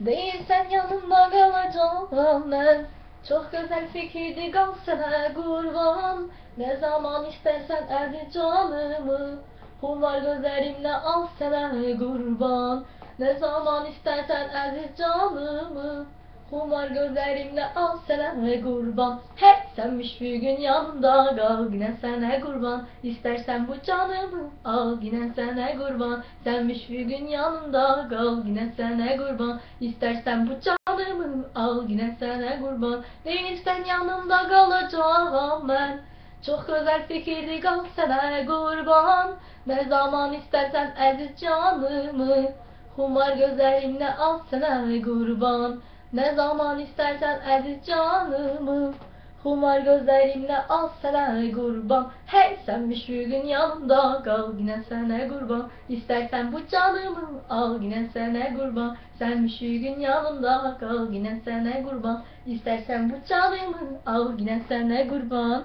Değilsen yanımda kalacağım ben. Çok güzel fikirdi kalsana kurban. Ne zaman istersen erdi canımı. Humar gözlerimle al sana kurban. Ne zaman istersen erdi canımı. Humar gözlerimle al sana kurban. Hey senmiş bir gün yanımda kal Yine sana kurban. İstersen bu canımı al Yine sana kurban. Senmiş bir gün yanımda kal Yine sana kurban. İstersen bu canımı al Yine sana kurban. Değilsen yanımda kalacağım ben. Çok güzel fikirdi kal sana kurban. Ne zaman istersen eziz canımı Humar gözlerimle al sana kurban. Ne zaman istersen eziz canımı Humar gözlerimle al sana kurban. Hey senmiş bir gün yanımda kal Yine sana kurban. İstersen bu canımı al Yine sana kurban. Senmiş bir gün yanımda kal Yine sana kurban. İstersen bu canımı al Yine sana kurban